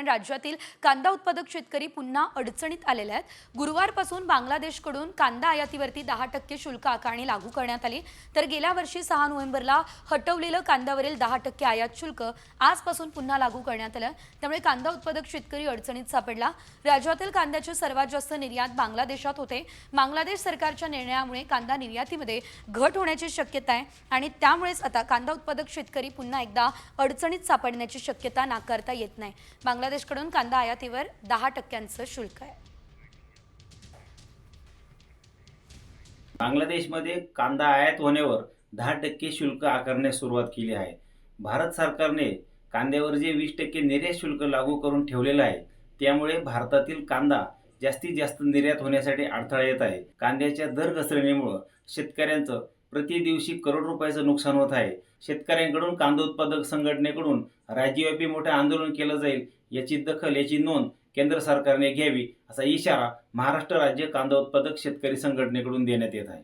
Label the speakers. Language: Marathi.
Speaker 1: कारण राज्यातील कांदा उत्पादक शेतकरी पुन्हा अडचणीत आलेले आहेत. गुरुवारपासून बांगलादेशकडून कांदा आयातीवरती दहा टक्के शुल्क आकारणी लागू करण्यात आली. तर गेल्या वर्षी सहा नोव्हेंबरला हटवलेलं कांद्यावरील दहा टक्के आयात शुल्क आजपासून पुन्हा लागू करण्यात आलं. त्यामुळे कांदा उत्पादक शेतकरी अडचणीत सापडला. राज्यातील कांद्याचे सर्वात जास्त निर्यात बांगलादेशात होते. बांगलादेश सरकारच्या निर्णयामुळे कांदा निर्यातीमध्ये घट होण्याची शक्यता आहे आणि त्यामुळेच आता कांदा उत्पादक शेतकरी पुन्हा एकदा अडचणीत सापडण्याची शक्यता नाकारता येत नाही. बांगलादेशकडून कांदा आयातीवर दहा टक्क्यांचं शुल्क आहे.
Speaker 2: बांगलादेशमध्ये कांदा आयात होण्यावर दहा टक्के शुल्क आकारण्यास सुरुवात केली आहे. भारत सरकारने कांद्यावर जे वीस टक्के निर्यात शुल्क लागू करून ठेवलेलं आहे त्यामुळे भारतातील कांदा जास्तीत जास्त निर्यात होण्यासाठी अडथळा येत आहे. कांद्याच्या दर घसरणीमुळं शेतकऱ्यांचं प्रति दिवशी करोड रुपयाचं नुकसान होत आहे. शेतकऱ्यांकडून कांदा उत्पादक संघटनेकडून राज्यव्यापी मोठे आंदोलन केलं जाईल याची दखल याची नोंद केंद्र सरकारने घ्यावी असा इशारा महाराष्ट्र राज्य कांदा उत्पादक शेतकरी संघटनेकडून देण्यात येत आहे.